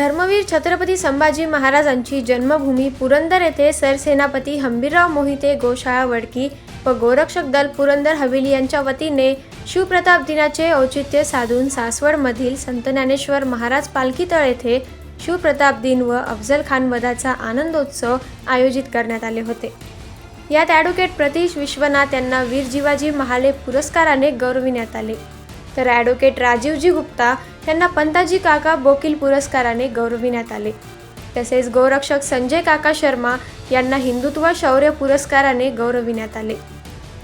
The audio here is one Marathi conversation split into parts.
धर्मवीर छत्रपती संभाजी महाराजांची जन्मभूमी पुरंदर येथे सरसेनापती हंबीरराव मोहिते गोशाळा वडकी व गोरक्षक दल पुरंदर हवेली यांच्या वतीने शिवप्रताप दिनाचे औचित्य साधून सासवडमधील संत ज्ञानेश्वर महाराज पालखीतळ येथे शिवप्रताप दिन व अफजल खान वधाचा आनंदोत्सव आयोजित करण्यात आले होते. यात ॲडव्होकेट प्रतीश विश्वनाथ यांना वीर जिवाजी महाले पुरस्काराने गौरविण्यात आले. तर ॲडव्होकेट राजीवजी गुप्ता यांना पंताजी काका बोकील पुरस्काराने गौरविण्यात आले. तसेच गौरक्षक संजय काका शर्मा यांना हिंदुत्व शौर्य पुरस्काराने गौरविण्यात आले.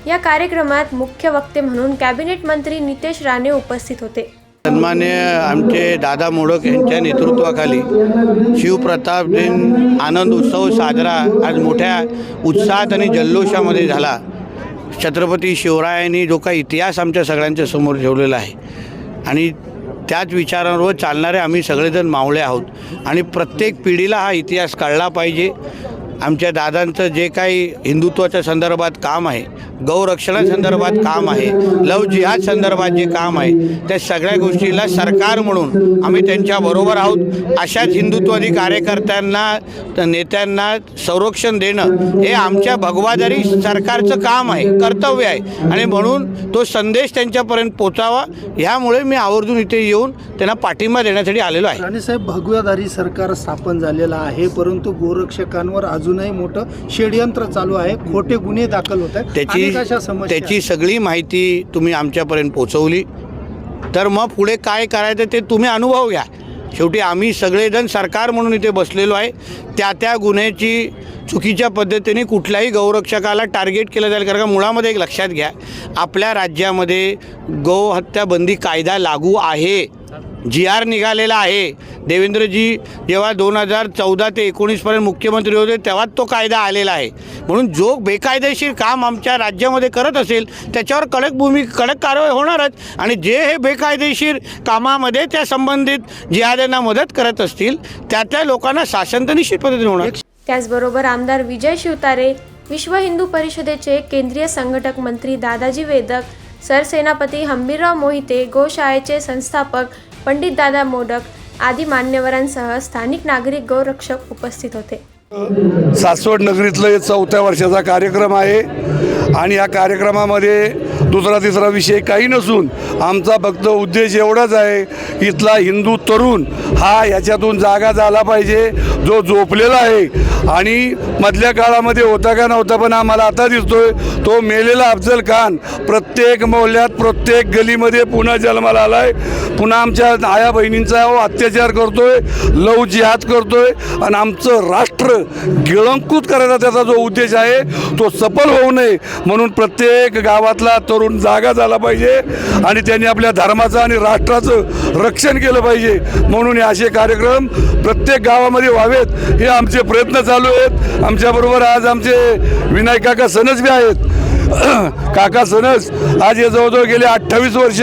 या कार्यक्रमात मुख्य वक्ते म्हणून कॅबिनेट मंत्री नितेश राणे उपस्थित होते. सन्मान्य आमचे दादा मोडक यांच्या नेतृत्वाखाली शिवप्रताप दिन आनंद उत्सव साजरा आज मोठ्या उत्साहात आणि जल्लोषामध्ये झाला. छत्रपती शिवरायांनी जो काही इतिहास आमच्या सगळ्यांच्या समोर ठेवलेला आहे आणि त्याच विचारांवर चालणारे आम्ही सगळेजण मावळे आहोत. आणि प्रत्येक पिढीला हा इतिहास कळला पाहिजे. आमच्या दादांचं जे काही हिंदुत्वाच्या संदर्भात काम आहे गौरक्षणासंदर्भात काम आहे. लव जिहाद संदर्भात जे काम आहे त्या सगळ्या गोष्टीला सरकार म्हणून आम्ही त्यांच्याबरोबर आहोत. अशाच हिंदुत्वादी कार्यकर्त्यांना नेत्यांना संरक्षण देणं हे आमच्या भगवादारी सरकारचं काम आहे कर्तव्य आहे. आणि म्हणून तो संदेश त्यांच्यापर्यंत पोचावा ह्यामुळे मी आवर्जून इथे येऊन त्यांना पाठिंबा देण्यासाठी आलेलो आहे. राणेसाहेब भगवाधारी सरकार स्थापन झालेलं आहे परंतु गोरक्षकांवर अजूनही मोठं षडयंत्र चालू आहे. खोटे गुन्हे दाखल होत आहेत. त्याची त्याची सगळी माहिती तुम्ही आमच्यापर्यंत पोचवली तर मग पुढे काय करायचं ते तुम्ही अनुभव घ्या. शेवटी आम्ही सगळेजण सरकार म्हणून इथे बसलेलो आहे. त्या त्या गुन्ह्याची चुकीच्या पद्धतीने कुठल्याही गौरक्षकाला टार्गेट केलं जाईल. कारण का मुळामध्ये एक लक्षात घ्या आपल्या राज्यामध्ये गोहत्या बंदी कायदा लागू आहे. जी आर निघालेला आहे. देवेंद्रजी जेव्हा दोन हजार चौदा ते एकोणीसपर्यंत मुख्यमंत्री होते तेव्हाच तो कायदा आलेला आहे. म्हणून जो बेकायदेशीर काम आमच्या राज्यामध्ये करत असेल त्याच्यावर कडक भूमी कडक कारवाई होणारच. आणि जे हे बेकायदेशीर कामामध्ये त्या संबंधित जिहाद्यांना मदत करत असतील त्या त्या लोकांना शासन तर निश्चित पद्धतीने होणार. त्याचबरोबर आमदार विजय शिवतारे विश्व हिंदू परिषदेचे केंद्रीय संघटक मंत्री दादाजी वेदक सरसेनापती हंबीरराव मोहिते गोशाळेचे संस्थापक पंडित दादा मोडक आदी मान्यवरांसह स्थानिक नागरिक गौरक्षक उपस्थित होते. सासवड नगरीतलं हे चौथ्या वर्षाचा कार्यक्रम आहे. आणि या कार्यक्रमामध्ये दुसरा तिसरा विषय काही नसून आमचा फक्त उद्देश एवढाच आहे इथला हिंदू तरुण हा याच्यातून जागा झाला पाहिजे जो झोपलेला आहे. आणि मधल्या काळामध्ये होता का नव्हता पण आम्हाला आता दिसतोय तो मेलेला अफजल खान प्रत्येक मोहल्यात प्रत्येक गलीमध्ये पुन्हा जन्माला आलाय. पुन्हा आमच्या आया बहिणींचा अत्याचार करतोय लव जिहाद करतोय आणि आमचं राष्ट्र गिळंकृत करायचा त्याचा जो उद्देश आहे तो सफल होऊ नये म्हणून प्रत्येक गावातला तरुण जागा झाला पाहिजे आणि त्यांनी आपल्या धर्माचं आणि राष्ट्राचं रक्षण केलं पाहिजे. म्हणून हे असे कार्यक्रम प्रत्येक गावामध्ये व्हावेत. हे आमचे प्रयत्न चालू आहेत. आमच्याबरोबर आज आमचे विनायक काका सनस बी आहेत. काका सनस आज हे जवळजवळ गेले अठ्ठावीस वर्ष.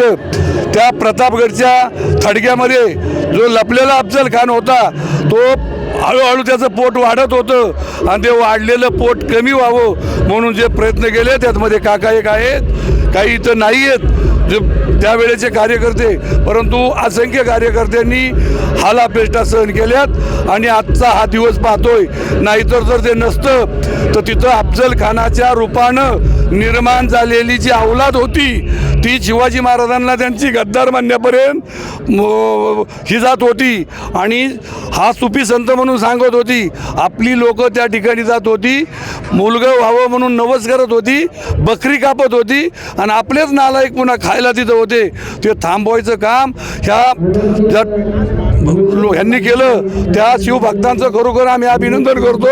त्या प्रतापगडच्या थडग्यामध्ये जो लपलेला अफजल खान होता तो हळूहळू त्याचं पोट वाढत होतं आणि ते वाढलेलं पोट कमी व्हावं म्हणून जे प्रयत्न केले त्यातमध्ये काका एक आहेत. काही इथं नाही आहेत जे त्यावेळेचे कार्यकर्ते परंतु असंख्य कार्यकर्त्यांनी हालापेष्टा सहन केल्यात आणि आजचा हा दिवस पाहतोय. नाहीतर जर ते नसतं तर तिथं अफजल खानाच्या रूपानं निर्माण झालेली जी अवलाद होती ती शिवाजी महाराजांना त्यांची गद्दार मानण्यापर्यंत ही जात होती. आणि हा सुपी संत म्हणून सांगत होती आपली लोक त्या ठिकाणी जात होती मुलगं व्हावं म्हणून नवस करत होती बकरी कापत होती आणि आपलेच नालायक पुन्हा खायला तिथं होते. ते थांबवायचं काम ह्या ह्यांनी केलं. त्या शिवभक्तांचं खरोखर आम्ही अभिनंदन करतो.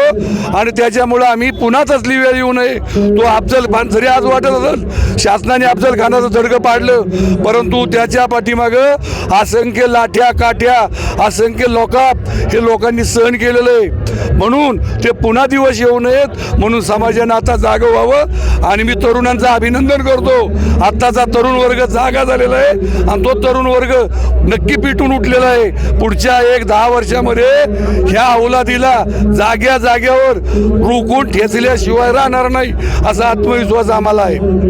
आणि त्याच्यामुळं आम्ही पुन्हा तसली वेळ येऊ नये. तो अफजल खान जरी आज वाटत असेल शासनाने अफजल खानाचं झडकं पाडलं परंतु त्याच्या पाठीमागं असंख्य लाठ्या काठ्या असंख्य लोकात हे लोकांनी सहन केलेलं आहे. म्हणून ते पुन्हा दिवस येऊ नयेत. म्हणून समाजानं आता जागं व्हावं. आणि मी तरुणांचं अभिनंदन करतो. आत्ताचा तरुण वर्ग जागा झालेला आहे. आणि तो तरुण वर्ग नक्की पिटून उठलेला आहे. पुढच्या एक दहा वर्षामध्ये ह्या अवलादीला जाग्या जाग्यावर रुकून ठेचल्याशिवाय राहणार नाही असा आत्मविश्वास आम्हाला आहे.